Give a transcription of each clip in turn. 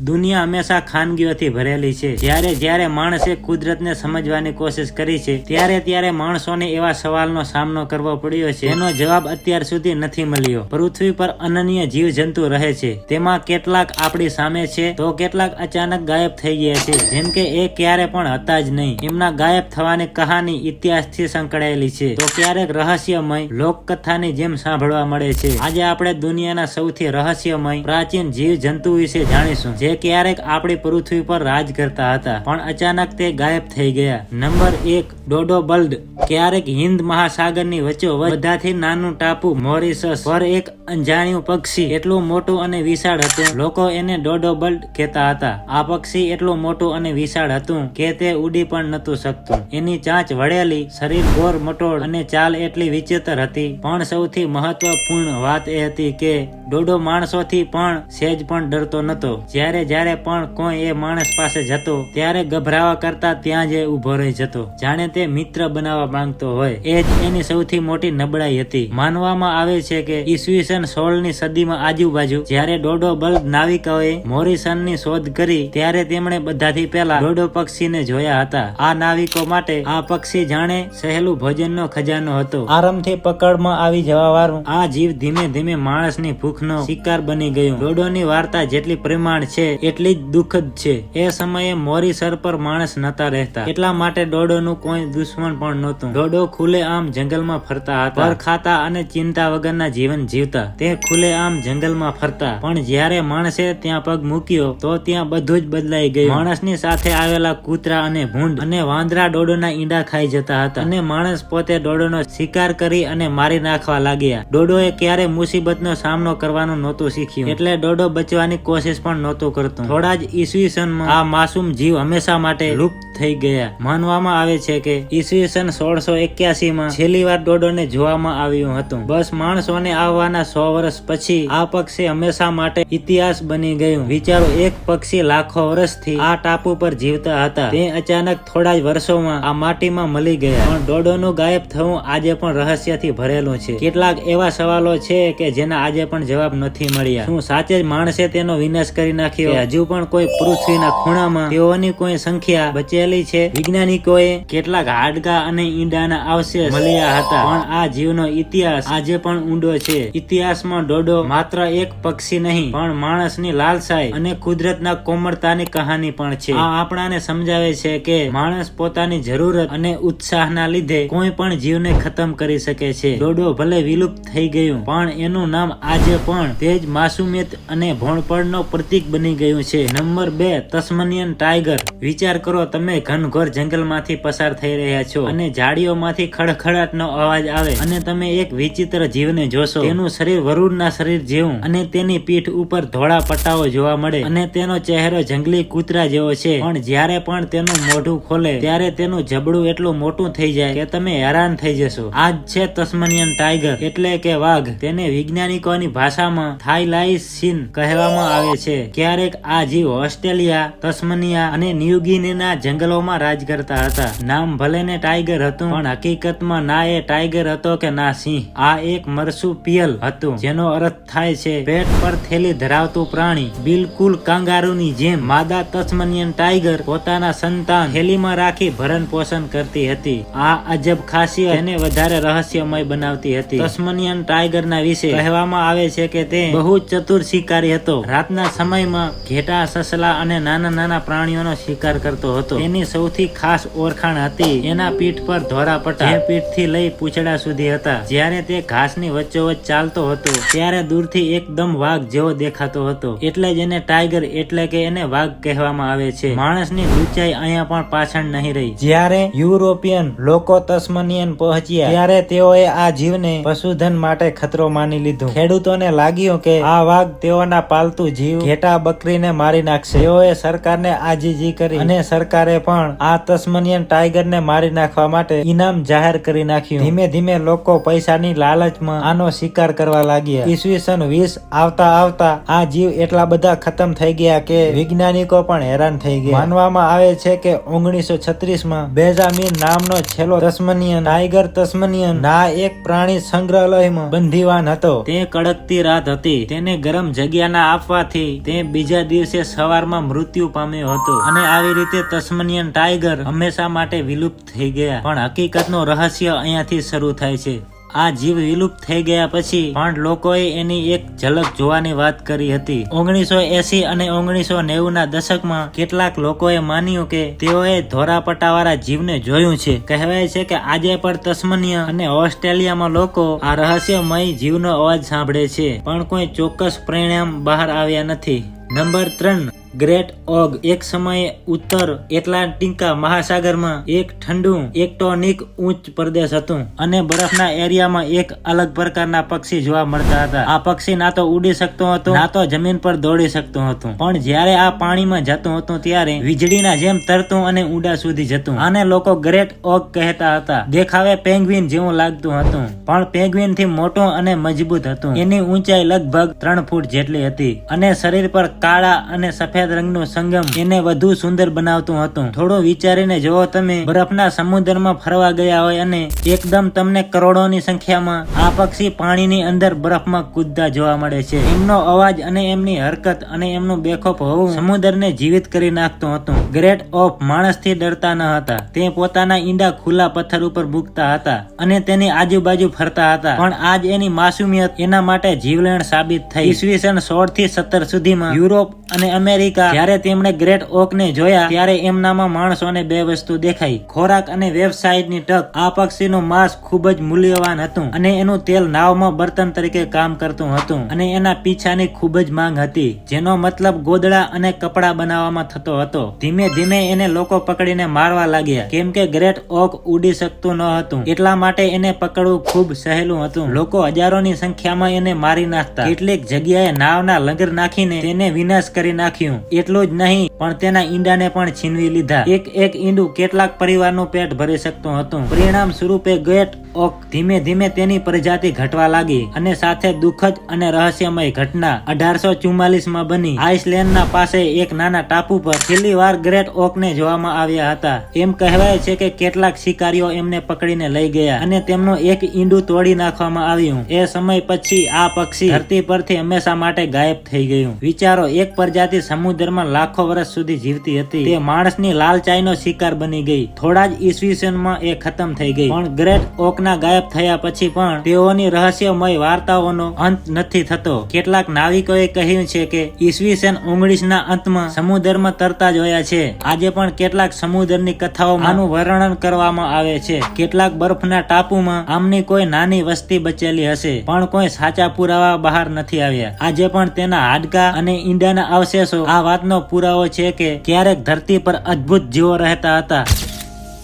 દુનિયા હંમેશા ખાનગીઓથી ભરેલી છે. જ્યારે જ્યારે માણસે કુદરતને સમજવાની કોશિશ કરી છે, ત્યારે ત્યારે માણસોને એવા સવાલનો સામનો કરવો પડ્યો છે. એનો જવાબ અત્યાર સુધી નથી મળ્યો. પૃથ્વી પર અનન્ય જીવ જંતુ રહે છે. તેમાં કેટલાક આપણી સામે છે, તો કેટલાક અચાનક ગાયબ થઈ ગયા છે. જેમ કે એ ક્યારે પણ હતા જ નહીં. એમના ગાયબ થવાની કહાની ઇતિહાસથી સંકળાયેલી છે. તો ક્યારેક રહસ્યમય લોકકથાની જેમ સાંભળવા મળે છે. આજે આપણે દુનિયાના સૌથી રહસ્યમય પ્રાચીન જીવ જંતુ વિશે જાણીશું. જે ક્યારેક આપણી પૃથ્વી પર રાજ કરતા હતા, પણ અચાનક તે ગાયબ થઈ ગયા. નંબર એક ડોડો બલ્ડ ક્યારેક હિન્દ મહાસાગરની વચ્ચે બધાથી નાનું ટાપુ મોરિસસ પર એક અંજાણ્યું પક્ષી એટલું મોટું અને વિશાળ હતું. લોકો એને ડોડો બલ્ડ કહેતા હતા. આ પક્ષી એટલું મોટું અને વિશાળ હતું કે તે ઉડી પણ નતું શકતું. એની ચાંચ વળેલી, શરીર ગોર મટોળ અને ચાલ એટલી વિચિત્ર હતી. પણ સૌથી મહત્વપૂર્ણ વાત એ હતી કે ડોડો માણસોથી પણ સેજ પણ ડરતો નતો જ્યારે જ્યારે પણ કોઈ એ માણસ પાસે જતો, ત્યારે ગભરાવા કરતા ત્યાં જ ઊભો રહી જતો. જાણે તે મિત્ર બનાવવા માંગતો હોય. એ જ એની સૌથી મોટી નબળાઈ હતી. માનવામાં આવે છે કે ઈસવીસન સોળની સદીમાં આજુબાજુ, જ્યારે ડોડો બલ્બ નાવિકોએ મોરિસનની શોધ કરી, ત્યારે તેમણે બધાથી પહેલા ડોડો પક્ષીને જોયા હતા. આ નાવિકો માટે આ પક્ષી જાણે સહેલું ભોજનનો ખજાનો હતો. આરામથી પકડમાં આવી જવા વાળું આ જીવ ધીમે ધીમે માણસની ભૂખનો શિકાર બની ગયું. ડોડોની વાર્તા જેટલી પ્રમાણ છે એટલી જ દુઃખદ છે. એ સમયે મોરીસર પર માણસ નતા રહેતા. એટલા માટે ડોડોનું કોઈ દુશ્મન પણ નહોતું. ડોડો ખુલે આમ જંગલમાં ફરતા હતા. પર ખાતા અને ચિંતા વગરના જીવન જીવતા. તે ખુલે આમ જંગલમાં ફરતા. પણ જ્યારે માણસે ત્યાં પગ મૂક્યો, તો ત્યાં બધું જ બદલાઈ ગયું. માણસની સાથે આવેલા કૂતરા અને ભૂંડ અને વાંદરા ડોડોના ઈંડા ખાઈ જતા હતા. અને માણસ પોતે ડોડોનો શિકાર કરી અને મારી નાખવા લાગ્યા. ડોડોએ ક્યારે મુસીબતનો સામનો કરવાનું નહોતું શીખ્યું. એટલે ડોડો બચવાની કોશિશ પણ નહોતું કરતું. થોડા જ ઈસવીસનમાં આ માસૂમ જીવ હંમેશા માટે લુપ્ત થઈ ગયા. માનવામાં આવે છે કે ઈસવીસન સોળસો એક્યાસી માં છેલ્લી વાર ડોડોને જોવામાં આવ્યું હતું. બસ માણસોને આવવાના સો વર્ષ પછી આ પક્ષી હંમેશા માટે ઇતિહાસ બની ગયું. વિચારો એક પક્ષી લાખો વર્ષથી આ ટાપુ પર જીવતા હતા. તે અચાનક થોડા જ વર્ષોમાં આ માટીમાં મળી ગયા. પણ ડોડોનું ગાયબ થવું આજે પણ રહસ્યથી ભરેલું છે. કેટલાક એવા સવાલો છે કે જેના આજે પણ જવાબ નથી મળ્યા. શું સાચે જ માણસે તેનો વિનાશ કરી નાખ્યો કે હજુ પણ કોઈ પૃથ્વીના ખૂણામાં તેઓની કોઈ સંખ્યા બચેલી છે? વૈજ્ઞાનિકોએ કેટલાક હાડકા અને ઈંડાના અવશેષ મળ્યા હતા, પણ આ જીવનો ઇતિહાસ આજે પણ ઊંડો છે. ઇતિહાસમાં ડોડો માત્ર એક પક્ષી નહીં, પણ માણસની લાલસાઈ અને કુદરતના કોમળતાની કહાની પણ છે. આ આપણાને સમજાવે છે કે માણસ પોતાની જરૂરત અને ઉત્સાહના લીધે કોઈ પણ જીવને ખતમ કરી શકે છે. ડોડો ભલે વિલુપ્ત થઈ ગયું, પણ એનું નામ આજે પણ તે જ માસુમિયત અને ભોણપણનો પ્રતીક બની ગયું છે. નંબર બે, તસ્મનિયન ટાઈગર. વિચાર કરો, તમે ઘનઘોર જંગલમાંથી પસાર થઈ રહ્યા છો અને ઝાડીઓમાંથી ખડખડાટનો અવાજ આવે અને તમે એક વિચિત્ર જીવને જોશો. તેનું શરીર વરુણના શરીર જેવું અને તેની પીઠ ઉપર ધોળા પટ્ટાઓ જોવા મળે અને તેનો ચહેરો જંગલી કૂતરા જેવો છે. પણ જ્યારે પણ તેનું મોઢું ખોલે, ત્યારે તેનું જબડું એટલું મોટું થઈ જાય કે તમે હેરાન થઈ જશો. આ જ છે તસ્મનિયન ટાઈગર. એટલે કે વાઘ. તેને વૈજ્ઞાનિકોની ભાષામાં થાઇલાઇસિન કહેવામાં આવે છે. ક્યારેક આ જીવ ઓસ્ટ્રેલિયા, તસ્મનિયા અને ન્યુગીનીના જંગલોમાં રાજ કરતા હતા. નામ ભલે ને ટાઈગર હતું, પણ હકીકતમાં ના એ ટાઈગર હતો કે ના સિંહ. આ એક મરસુપિયલ હતું, જેનો અર્થ થાય છે પેટ પર થેલી ધરાવતું પ્રાણી. બિલકુલ કાંગારૂની જેમ માદા તસ્મનિયન ટાઈગર પોતાના સંતાન થેલીમાં રાખી ભરણ પોષણ કરતી હતી. આ અજબ ખાસિયત એને વધારે રહસ્યમય બનાવતી હતી. તસ્મનિયન ટાઈગરના વિશે કહેવામાં આવે છે કે તે બહુ ચતુર શિકારી હતો. રાતના સમયમાં ઘેટા, સસલા અને નાના નાના પ્રાણીઓનો શિકાર કરતો હતો. એની સૌથી ખાસ ઓળખાણ હતી એના પીઠ પર ધોરા પટા જે પીઠથી લઈ પૂછડા સુધી હતા. જ્યારે તે ઘાસની વચ્ચોવચ્ચ ચાલતો હતો, ત્યારે દૂરથી એકદમ વાઘ જેવો દેખાતો હતો. એટલે જ એને ટાઈગર એટલે કે એને વાઘ કહેવામાં આવે છે. માણસની ઊંચાઈ અહીંયા પણ પાછળ નહીં રહી. જ્યારે યુરોપિયન લોકો તસ્મનિયન પહોંચ્યા, ત્યારે તેઓએ આ જીવને પશુધન માટે ખતરો માની લીધો. ખેડૂતોને લાગ્યું કે આ વાઘ તેઓના પાલતુ જીવ ઘેટા બકરીને મારી નાખશે. તેઓએ સરકારને આજીજી કરી અને સરકારે પણ આ તસ્મનિયન ટાઈગરને મારી નાખવા માટે ઇનામ જાહેર કરી નાખ્યું. ધીમે ધીમે લોકો પૈસાની લાલચમાં આનો શિકાર કરવા લાગ્યા. ઈસવીસન વીસ આવતા આવતા આ જીવ એટલા બધા ખતમ થઈ ગયા કે વૈજ્ઞાનિકો પણ હેરાન થઈ ગયા. માનવામાં આવે છે કે ઓગણીસો છત્રીસમાં બેઝામીન નામનો છેલ્લો તસ્મનિયન ટાઈગર તસ્મનિયન ના એક પ્રાણી સંગ્રહાલયમાં બંધીવાન હતો. તે કડકતી રાત હતી. તેને ગરમ જગ્યા ના આપવાથી તે બીજા દિવસે સવારમાં મૃત્યુ પામ્યો હતો અને આવી રીતે તસ્મનિયન ટાઈગર હંમેશા માટે વિલુપ્ત થઈ ગયા. પણ હકીકતનો રહસ્ય અહીંયાથી શરૂ થાય છે. આ જીવ વિલુપ્ત થઈ ગયા પછી પણ લોકોએ એની એક ઝલક જોવાની વાત કરી હતી. ઓગણીસો એસી અને ઓગણીસો નેવું ના દશકમાં કેટલાક લોકોએ માન્યું કે તેઓએ ધોરાપટા વાળા જીવને જોયું છે. કહેવાય છે કે આજે પણ તસ્મનિય અને ઓસ્ટ્રેલિયામાં લોકો આ રહસ્યમય જીવનો અવાજ સાંભળે છે. પણ કોઈ ચોક્કસ પરિણામ બહાર આવ્યા નથી. નંબર ત્રણ. ગ્રેટ ઓગ એક સમયે ઉત્તર એટલાન્ટિકા મહાસાગરમાં એક ઠંડુ એક્ટોનિક ઉચ્ચ પ્રદેશ હતું અને બરફના એરિયામાં એક અલગ પ્રકારના પક્ષી જોવા મળતા હતા. આ પક્ષી ના તો ઉડી શકતો હતો, ના તો જમીન પર દોડી શકતો હતો. પણ જ્યારે આ પાણીમાં જતું હતું ત્યારે વીજળીના જેમ તરતું અને ઊંડા સુધી જતું. આને લોકો ગ્રેટ ઓગ કહેતા હતા. દેખાવે પેંગ્વિન જેવું લાગતું હતું. પણ પેંગ્વિનથી મોટું અને મજબૂત હતું. એની ઊંચાઈ લગભગ ત્રણ ફૂટ જેટલી હતી અને શરીર પર કાળા અને સફેદ રંગનું સંગમ એને વધુ સુંદર બનાવતું હતું. થોડું વિચારીને જો તમે, બરફના સમુદ્રમાં ફરવા ગયા હોય અને એકદમ તમને કરોડોની સંખ્યામાં આ પક્ષી પાણીની અંદર બરફમાં કૂદતા જોવા મળે છે. એમનો અવાજ અને એમની હરકત અને એમનું બેખોફ હોવું સમુદ્રને જીવિત કરી નાખતું હતું. ગ્રેટ ઓફ માણસથી ડરતા ન હતા. તે પોતાના ઈંડા ખુલ્લા પથ્થર ઉપર મૂકતા હતા અને તેની આજુબાજુ ફરતા હતા. પણ આજ એની માસુમિયત એના માટે જીવલેણ સાબિત થઈ. ઈસવીસન સોળથી સત્તર સુધીમાં યુરોપ અને અમેરિકા જ્યારે તેમણે ગ્રેટ ઓક ને જોયા, ત્યારે એમનામાં માણસોને બે વસ્તુ દેખાઈ. ખોરાક અને વ્યવસાયની ટક. આ પક્ષીનું માંસ ખૂબ જ મૂલ્યવાન હતું અને એનું તેલ નાવમાં બર્તન તરીકે કામ કરતું હતું અને એના પીછાની ખૂબ જ માંગ હતી, જેનો મતલબ ગોદડા અને કપડા બનાવવામાં થતો હતો. ધીમે ધીમે એને લોકો પકડીને મારવા લાગ્યા. કેમ કે ગ્રેટ ઓક ઉડી શકતું ન હતું. એટલા માટે એને પકડવું ખૂબ સહેલું હતું. લોકો હજારોની સંખ્યામાં એને મારી નાખતા. કેટલીક જગ્યાએ નાવના લંગર નાખીને તેને વિનાશ કરી નાખ્યું. એટલું જ નહીં, પણ તેના ઈંડાને પણ છીનવી લીધા. એક એક ઈંડું કેટલાક પરિવારનું પેટ ભરી શકતું હતું. પરિણામ સ્વરૂપે ગ્રેટ ઓક ધીમે ધીમે તેની પ્રજાતિ ઘટવા લાગી અને સાથે દુઃખદ અને રહસ્યમય ઘટના અઢારસો માં બની. આઇસલેન્ડના પાસે એક નાના ટાપુ પર છેલ્લી વાર ગ્રેટ ઓકને જોવામાં આવ્યા હતા. એમ કહેવાય છે કે કેટલાક શિકારીઓ એમને પકડીને લઈ ગયા અને તેમનું એક ઈંડું તોડી નાખવામાં આવ્યું. એ સમય પછી આ પક્ષી ધરતી પરથી હંમેશા માટે ગાયબ થઈ ગયું. વિચારો, એક પ્રજાતિ સમુદ્રમાં લાખો વર્ષ સુધી જીવતી હતી. તે માણસની લાલચાઈનો શિકાર બની ગઈ. થોડા જ ઈસવીસનમાં એ ખતમ થઈ ગઈ. પણ ગ્રેટ ઓકના ગાયબ થયા પછી પણ તેઓની રહસ્યમય વાર્તાઓનો અંત નથી થતો. કેટલાક નાવિકોએ કહ્યું છે કે ઈસવીસન ઓગણીસ ના અંતમાં સમુદ્રમાં તરતા જોયા છે. આજે પણ કેટલાક સમુદ્રની કથાઓમાં આનું વર્ણન કરવામાં આવે છે. કેટલાક બરફના ટાપુમાં આમની કોઈ નાની વસ્તી બચેલી હશે પણ કોઈ સાચા પુરાવા બહાર નથી આવ્યા. આજે પણ તેના હાડકા અને ઈંડાના અવશેષો આ વાતનો પુરાવો છે કે ક્યારેક ધરતી પર અદ્ભુત જીવો રહેતા હતા.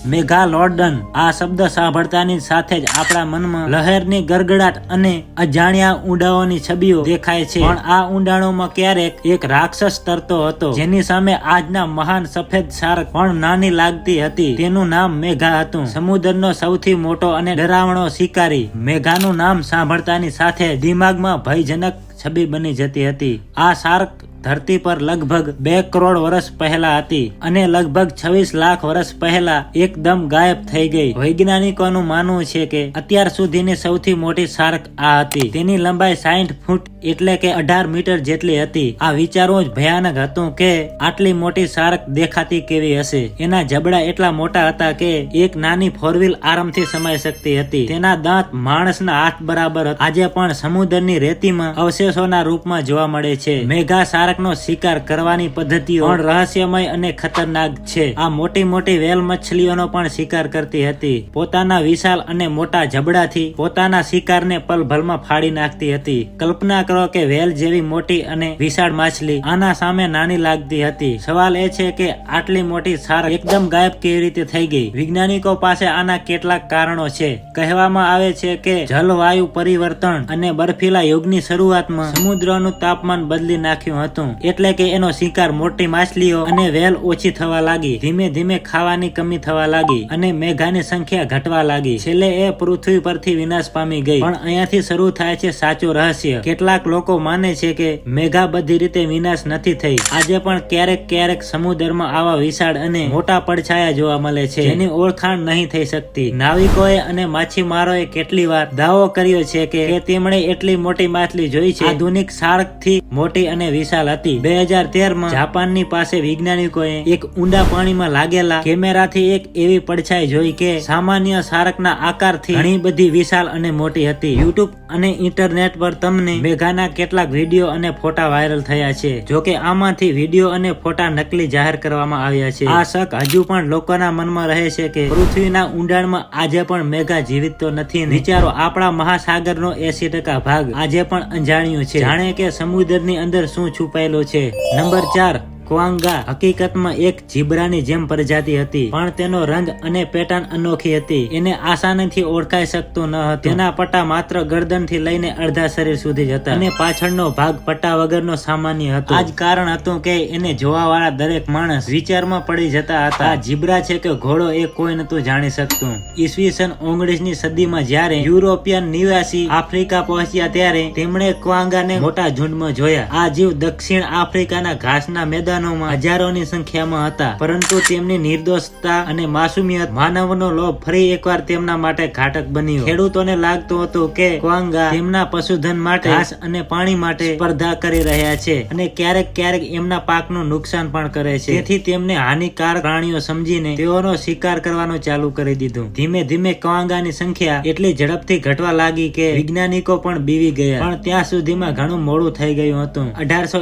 મેઘાલોડન આ શબ્દ સાંભળતાની સાથે જ આપણા મનમાં લહેરની ગરગડાટ અને અજાણ્યા ઊંડાઓની છબીઓ દેખાય છે. પણ આ ઊંડાણોમાં ક્યારેક એક રાક્ષસ તરતો હતો, જેની સામે આજના મહાન સફેદ શાર્ક પણ નાની લાગતી હતી. તેનું નામ મેઘા હતું. સમુદ્રનો સૌથી મોટો અને ડરાવણો શિકારી. મેઘાનું નામ સાંભળતાની સાથે દિમાગમાં ભયજનક છબી બની જતી હતી. આ શાર્ક ધરતી પર લગભગ બે કરોડ વર્ષ પહેલા હતી અને લગભગ છવ્વીસ લાખ વર્ષ પહેલા એકદમ ગાયબ થઈ ગઈ. વૈજ્ઞાનિકોનું માનવું છે કે અત્યાર સુધીની સૌથી મોટી શાર્ક આ હતી. તેની લંબાઈ સાઈઠ ફૂટ એટલે કે અઢાર મીટર જેટલી હતી. આ વિચારવું જ ભયાનક હતું કે આટલી મોટી શાર્ક દેખાતી કેવી હશે. એના જબડા એટલા મોટા હતા કે એક નાની ફોર વ્હીલ આરામથી સમાઈ શકતી હતી. તેના દાંત માણસના હાથ બરાબર આજે પણ સમુદ્રની રેતીમાં અવશેષોના રૂપમાં જોવા મળે છે. મેઘા શાર્કનો શિકાર કરવાની પદ્ધતિઓ પણ રહસ્યમય અને ખતરનાક છે. આ મોટી મોટી વેલ મછલીઓનો પણ શિકાર કરતી હતી. પોતાના વિશાલ અને મોટા જબડાથી પોતાના શિકારને પલભલમાં ફાડી નાખતી હતી. કલ્પના કરો કે વેલ જેવી મોટી અને વિશાળ માછલી આના સામે નાની લાગતી હતી. સવાલ એ છે કે આટલી મોટી સાર એકદમ ગાયબ કેવી રીતે થઈ ગઈ? વૈજ્ઞાનિકો પાસે આના કેટલાક કારણો છે. કહેવામાં આવે છે કે જલવાયુ પરિવર્તન અને બર્ફીલા યુગની શરૂઆતમાં સમુદ્રનું તાપમાન બદલી નાખ્યું હતું. હતું એટલે કે એનો શિકાર મોટી માછલીઓ અને વેલ ઓછી થવા લાગી. ધીમે ધીમે ખાવાની કમી થવા લાગી અને મેઘાની સંખ્યા ઘટવા લાગી. છેલ્લે એ પૃથ્વી પરથી વિનાશ પામી ગઈ. પણ અહીંયાથી શરૂ થાય છે સાચું રહસ્ય. કેટલાક લોકો માને છે કે મેઘા બધી રીતે વિનાશ નથી થઈ. આજે પણ ક્યારેક ક્યારેક સમુદ્રમાં આવા વિશાળ અને મોટા પડછાયા જોવા મળે છે. જેની ઓળખાણ નહીં થઈ શકતી. નાવિકોએ અને માછીમારોએ કેટલી વાર દાવો કર્યો છે કે કે તેમણે એટલી મોટી માછલી જોઈ છે. આધુનિક શાર્કથી મોટી અને વિશાળ હતી. બે હજાર તેરમાં જાપાનની પાસે વૈજ્ઞાનિકોએ એક ઊંડા પાણીમાં લાગેલા કેમેરાથી એક એવી પડછાઈ જોઈ કે સામાન્ય શાર્કના આકારથી ઘણી બધી વિશાળ અને મોટી હતી. યુટ્યુબ અને ઇન્ટરનેટ પર તમને મેઘાના કેટલાક વીડિયો અને ફોટા વાયરલ થયા છે જોકે આમાંથી વીડિયો અને ફોટા નકલી જાહેર કરવામાં આવ્યા છે. આ શક હજુ પણ લોકોના મનમાં રહે છે કે પૃથ્વીના ઊંડાણમાં આજે પણ મેઘા જીવિત તો નથી. વિચારો, આપણા મહાસાગરનો એસી ટકા ભાગ આજે પણ અંજાણ્યું છે. જાણે કે સમુદ્રની અંદર શું છુપાયેલો છે. નંબર ચાર ક્વાંગા હકીકતમાં એક જીબ્રાની જેમ પ્રજાતિ હતી, પણ તેનો રંગ અને પેટર્ન અનોખી હતી. એને આસાનીથી ઓળખાઈ શકતો ન હતો. તેના પટ્ટા માત્ર ગરદનથી લઈને અડધા શરીર સુધી જ હતા અને પાછળનો ભાગ પટ્ટા વગરનો સામાન્ય હતો. આ જ કારણ હતું કે એને જોવા વાળા દરેક માણસ વિચારમાં પડી જતા હતા. જીબ્રા છે કે ઘોડો એ કોઈ નતું જાણી શકતું. ઈસવીસન ઓગણીસની સદીમાં જ્યારે યુરોપિયન નિવાસી આફ્રિકા પહોંચ્યા ત્યારે તેમણે ક્વાંગાને મોટા ઝુંડમાં જોયા. આ જીવ દક્ષિણ આફ્રિકાના ઘાસના મેદાનમાં હજારોની સંખ્યામાં હતા. પરંતુ તેમની નિર્દોષતા અને માસુમિયત માનવનો લોભ ફરી એકવાર તેમના માટે ઘાટક બન્યો. ખેડૂતોને લાગતું હતું કે ક્વાંગા તેમના પશુધન માટે ઘાસ અને પાણી માટે સ્પર્ધા કરી રહ્યા છે અને ક્યારેક ક્યારેક એમના પાકનું નુકસાન પણ કરે છે. તેથી તેમને હાનિકારક પ્રાણીઓ સમજીને તેઓનો શિકાર કરવાનું ચાલુ કરી દીધું. ધીમે ધીમે ક્વાંગાની સંખ્યા એટલી ઝડપથી ઘટવા લાગી કે વૈજ્ઞાનિકો પણ બીવી ગયા. પણ ત્યાં સુધીમાં ઘણું મોડું થઈ ગયું હતું. અઢારસો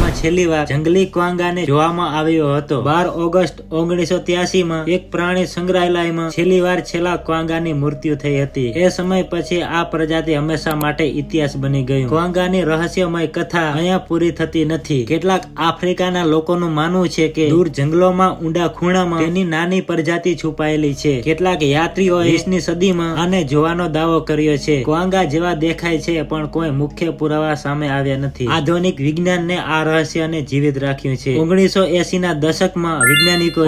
માં છેલ્લી વાર જંગલી ક્વાંગાને જોવામાં આવ્યો હતો. બાર ઓગસ્ટ ઓગણીસો માં એક પ્રાણી સંગ્રહાલયમાં છેલ્લી વાર છેલ્લા ક્વાંગાની મૃત્યુ થઈ હતી. એ સમય પછી આ પ્રજાતિ હંમેશા માટે ઇતિહાસ બની ગયું. ક્વાંગાની રહસ્યમય કથા અહીંયા પૂરી થતી નથી. કેટલાક આફ્રિકાના લોકોનું માનવું છે કે દૂર જંગલોમાં, ઊંડા ખૂણામાં તેની નાની પ્રજાતિ છુપાયેલી છે. કેટલાક યાત્રીઓ વીસની સદીમાં આને જોવાનો દાવો કર્યો છે. ક્વાંગા જેવા દેખાય છે, પણ કોઈ મુખ્ય પુરાવા સામે આવ્યા નથી. આધુનિક વિજ્ઞાનને આ રહસ્યને જીવિત રાખ્યું છે. ઓગણીસો એસી ના દશકમાં વૈજ્ઞાનિકો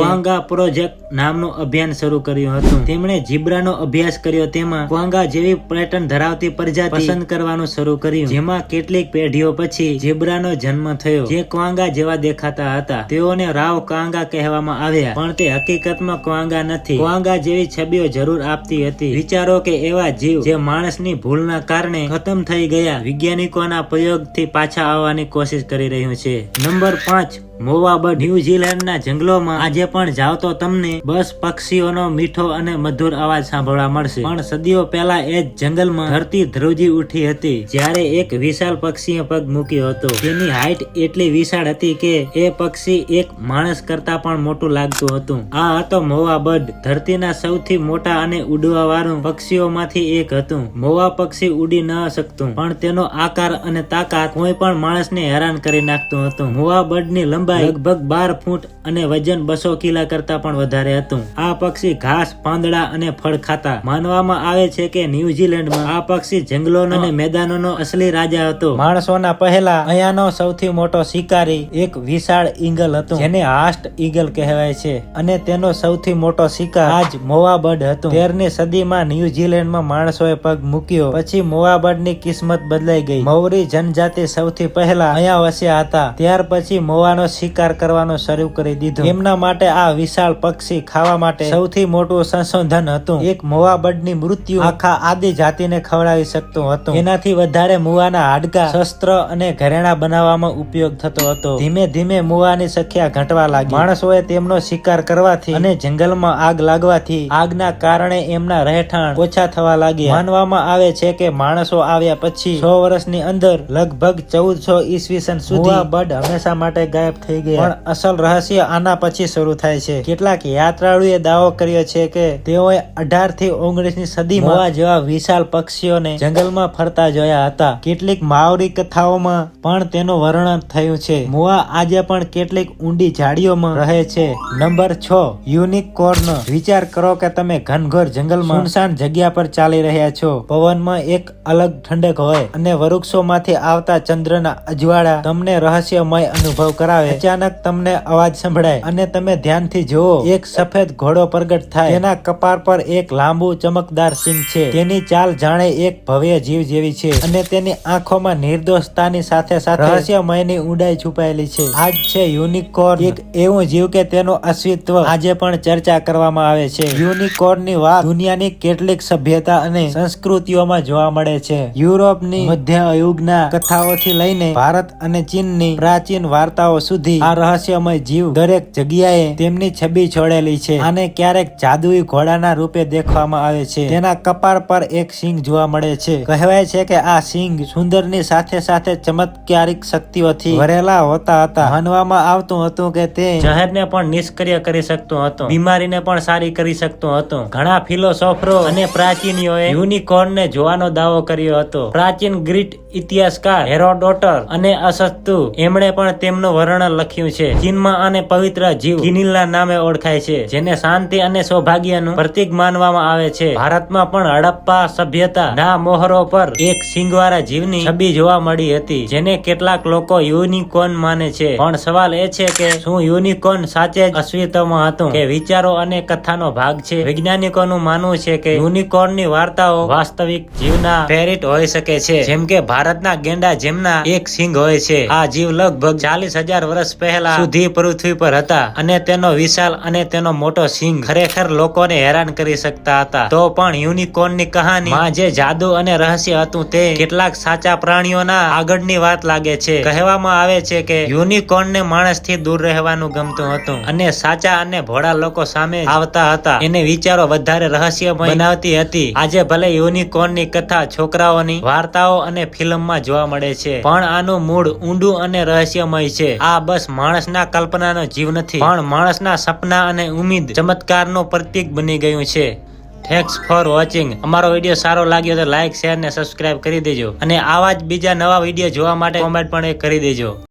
પ્રોજેક્ટ નામનું અભિયાન શરૂ કર્યું હતું. તેમણે જીબ્રાનો અભ્યાસ કર્યો. તેમાં ક્વાંગા જેવી પેટર્ન ધરાવતી પ્રજાતિ પસંદ કરવાનું શરૂ કર્યું. જેમાં કેટલીક પેઢીઓ પછી જીબ્રાનો જન્મ થયો. જે ક્વાંગા જેવા દેખાતા હતા. તેઓને રાવ ક્વાંગા કહેવામાં આવ્યા. પણ તે હકીકતમાં ક્વાંગા નથી. ક્વાંગા જેવી છબીઓ જરૂર આપતી હતી. વિચારો કે એવા જીવ જે માણસની ભૂલના કારણે ખતમ થઈ ગયા, વૈજ્ઞાનિકોના પ્રયોગથી પાછા આવવાની કોશિશ કરી રહ્યું છે. નંબર પાંચ делать. મોવાબર્ડ ન્યુઝીલેન્ડના જંગલોમાં આજે પણ જાવ તો તમને બસ પક્ષીઓનો મીઠો અને મધુર અવાજ સાંભળવા મળશે. પણ સદીઓ પહેલા એ જ જંગલમાં ધરતી ધ્રુજી ઉઠી હતી, જ્યારે એક વિશાળ પક્ષીએ પગ મૂક્યો હતો. તેની હાઈટ એટલી વિશાળ હતી કે એ પક્ષી એક માણસ કરતા પણ મોટું લાગતું હતું. આ હતો મોવા ધરતીના સૌથી મોટા અને ઉડવા વાળું પક્ષીઓમાંથી એક હતું. મોવા પક્ષી ઉડી ન શકતું, પણ તેનો આકાર અને તાકાત કોઈ પણ માણસને હેરાન કરી નાખતું હતું. મોવા બર્ડની લંબાઈ લગભગ બાર ફૂટ અને વજન બસો કિલા કરતા પણ વધારે હતું. આ પક્ષી ઘાસ, પાંદડા અને ફળ ખાતા. માનવામાં આવે છે કે ન્યુઝીલેન્ડમાં આ પક્ષી જંગલોનો અને મેદાનોનો અસલી રાજા હતો. માણસોના પહેલા અહીંયાનો સૌથી મોટો શિકારી એક વિશાળ ઈગલ હતો, જેને હાસ્ટ ઈગલ કહેવાય છે. અને તેનો સૌથી મોટો શિકાર આજ મોવાબર્ડ હતો. તેરમી સદીમાં ન્યુઝીલેન્ડમાં માણસોએ પગ મૂક્યો, પછી મોવાબર્ડની કિસ્મત બદલાઈ ગઈ. મૌરી જનજાતિ સૌથી પહેલા અહીંયા વસ્યા હતા. ત્યાર પછી મોવાનો શિકાર કરવાનો શરૂ કરી દીધો. એમના માટે આ વિશાળ પક્ષી ખાવા માટે સૌથી મોટું સંશોધન હતું. એક મોવાબર્ડની મૃત્યુ આખા આદિ જાતિને ખવડાવી શકતું હતું. એનાથી વધારે મુવાના હાડકા શસ્ત્ર અને ઘરેણા બનાવવામાં ઉપયોગ થતો હતો. ધીમે ધીમે મુવાની સંખ્યા ઘટવા લાગી. માણસોએ તેમનો શિકાર કરવાથી અને જંગલમાં આગ લાગવાથી આગના કારણે એમના રહેઠાણ ઓછા થવા લાગ્યા. માનવામાં આવે છે કે માણસો આવ્યા પછી સો વર્ષની અંદર લગભગ ચૌદસો ઈસવીસન સુધી બર્ડ હંમેશા માટે ગાયબ થઈ થઈ ગયા. પણ અસલ રહસ્ય આના પછી શરૂ થાય છે. કેટલાક યાત્રાળુએ દાવો કર્યો છે કે તેઓએ અઢારથી ઓગણીસની સદીમાં મોવા જેવા વિશાળ પક્ષીઓને જંગલમાં ફરતા જોયા હતા. કેટલીક માવરી કથાઓમાં પણ તેનું વર્ણન થયું છે. મોવા આજે પણ કેટલીક ઊંડી ઝાડીઓમાં રહે છે. નંબર છ યુનિક કોર્ન. વિચાર કરો કે તમે ઘનઘોર જંગલમાં સુનસાન જગ્યા પર ચાલી રહ્યા છો. પવનમાં એક અલગ ઠંડક હોય અને વૃક્ષોમાંથી આવતા ચંદ્રના અજવાળા તમને રહસ્યમય અનુભવ કરાવે અચાનક તમને અવાજ સંભળાય અને તમે ધ્યાનથી જુઓ, એક સફેદ ઘોડો પ્રગટ થાય. તેના કપાર પર એક લાંબુ ચમકદાર સિંહ છે. તેની ચાલ જાણે એક ભવ્ય જીવ જેવી છે અને તેની આંખોમાં નિર્દોષતાની સાથે સાથે રહસ્યમયની ઊંડાઈ છુપાયેલી છે. આજ છે યુનિકોર્ન. એક એવું જીવ કે તેનું અસ્તિત્વ આજે પણ ચર્ચા કરવામાં આવે છે. યુનિકોર્નની વાત દુનિયાની કેટલીક સભ્યતા અને સંસ્કૃતિઓમાં જોવા મળે છે. યુરોપની મધ્ય યુગના કથાઓથી લઈને ભારત અને ચીનની પ્રાચીન વાર્તાઓ સુધી આ રહસ્યમય જીવ દરેક જગ્યાએ તેમની છબી છોડેલી છે આને ક્યારેક જાદુઈ ઘોડાના રૂપે દેખવામાં આવે છે. તેના કપાળ પર એક સિંગ જોવા મળે છે. કહેવાય છે કે આ સિંગ સુંદરની સાથે સાથે ચમત્કારિક શક્તિઓથી ભરેલા હોતા હતા. માનવામાં આવતું હતું કે તે જહેરને પણ નિષ્ક્રિય કરી શકતું હતું. બીમારીને પણ સારી કરી શકતું હતું. ઘણા ફિલોસોફરો અને પ્રાચીનીઓએ યુનિકોર્નને જોવાનો દાવો કર્યો હતો. પ્રાચીન ગ્રીટ ઇતિહાસકાર હેરોડોટર અને અસસ્તુ એમણે પણ તેમનું વર્ણન લખ્યું છે. ચીનમાં આને પવિત્ર જીવ કિનિલના નામે ઓળખાય છે, જેને શાંતિ અને સૌભાગ્યનું પ્રતીક માનવામાં આવે છે. ભારતમાં પણ હડપ્પા સભ્યતા ના મોહરો પર એક સિંગવાળા જીવની છબી જોવા મળી હતી, જેને કેટલાક લોકો યુનિકોર્ન માને છે. પણ સવાલ એ છે કે શું યુનિકોર્ન સાચે જ અસ્તિત્વમાં હતું? કે વિચારો અને કથાનો ભાગ છે? વૈજ્ઞાનિકોનું માનવું છે કે યુનિકોર્નની વાર્તાઓ વાસ્તવિક જીવના પ્રેરિત હોઈ શકે છે. જેમ કે ભારતના ગેંડા જેમના એક સિંગ હોય છે. આ જીવ લગભગ ચાલીસ હજાર વર્ષ પહેલા સુધી પૃથ્વી પર હતા અને તેનો વિશાલ અને તેનો મોટો સિંહ ખરેખર લોકોને હેરાન કરી શકતા હતા. તો પણ યુનિકોર્નની કહાની માં જે જાદુ અને રહસ્ય હતું તે કેટલાક સાચા પ્રાણીઓના આગળની વાત લાગે છે. કહેવામાં આવે છે કે યુનિકોર્નને માણસથી દૂર રહેવાનું ગમતું હતું અને સાચા અને ભોળા લોકો સામે આવતા હતા. એને વિચારો વધારે રહસ્યમય બનાવતી હતી. આજે ભલે યુનિકોર્નની કથા છોકરાઓની વાર્તાઓ અને ફિલ્મમાં જોવા મળે છે, પણ આનું મૂળ ઊંડું અને રહસ્યમય છે. આ બસ માણસના કલ્પનાનો જીવ નથી, પણ માણસના સપના અને ઉમ્મીદ ચમત્કારનો પ્રતીક બની ગયું છે. થેન્ક્સ ફોર વોચિંગ અમારો વીડિયો સારો લાગ્યો તો લાઈક શેર ને સબસ્ક્રાઇબ કરી દેજો. અને આવા જ બીજા નવા વીડિયો જોવા માટે કોમેન્ટ પણ કરી દેજો.